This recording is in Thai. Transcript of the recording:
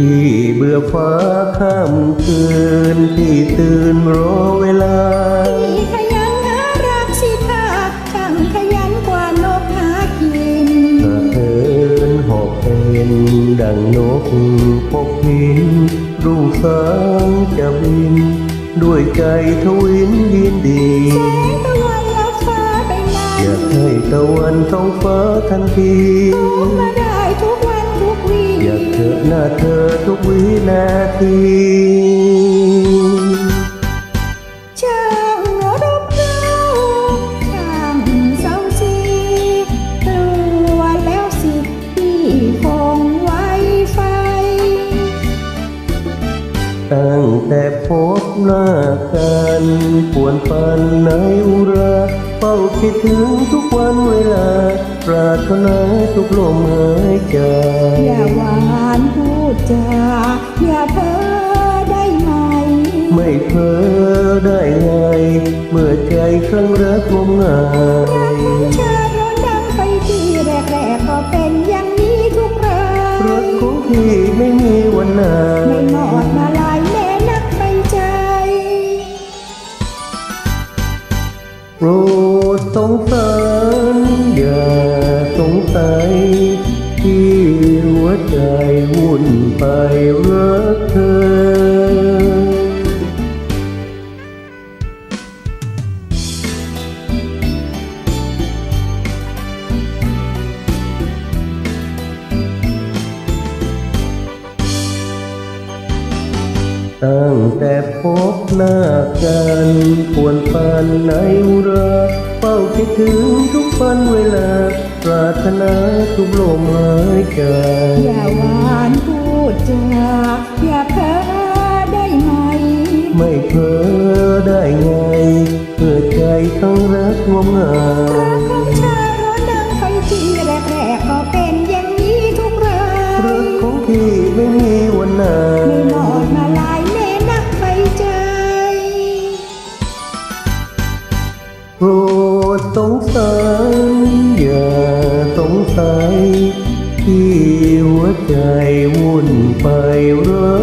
พี่เบื่อฟ้าข้ามคืน พี่ตื่นรอเวลา พี่ขยันหารักสิท่าช่างขยันกว่านกหากินหากเดินหอบเป็นดังนกพกพินรุ่งสางจะบิน ด้วยใจทวินยินดีแสงตะวันลับฟ้าไปไหนอยากให้ตะวันท้องฟ้าทันทีมาได้ทุกวันทุกวี อยากเจอหน้าเธอ นาทีช่างรบเร้าช่างเศร้าซีกลัวแล้วสิพี่คงไว้ไฟ ตั้งแต่พบหน้ากันปวนปันในอุราเฝ้าคิดถึงทุกวันเวลา ปรารถนาทุกลมหายใจ อย่าหวาน ดจาอย่าเพ้อได้ไหม ไม่เพ้อได้ไง เมื่อใจครั้งรักงมงายชาร้อนดังไปที่แรกๆก็เป็นอย่างนี้ทุกรารักยของพี่ไม่มีวันไหนไม่หมดมาลายแม่นักไปใจโปรดสงสาร วใจวุ่นไปรักเธอตั้งแต่พบหน้ากันปวนปันในอุราเฝ้าคิดถึงทุกวันเวลา รารถนาทุกลมหายใจอย่าหวานพูดจาอย่าเพ้อได้ไหม ไม่เพ้อได้ไงเพื่อใจทั้งรักงมงารักยของชาร้อนดังไปที่แรกๆก็เป็นอย่างนี้ทุกรารัยกของพี่ไม่มีวันไหนไม่หมดมาลายแม่นักไปใจโปรดสงสาร mây mưa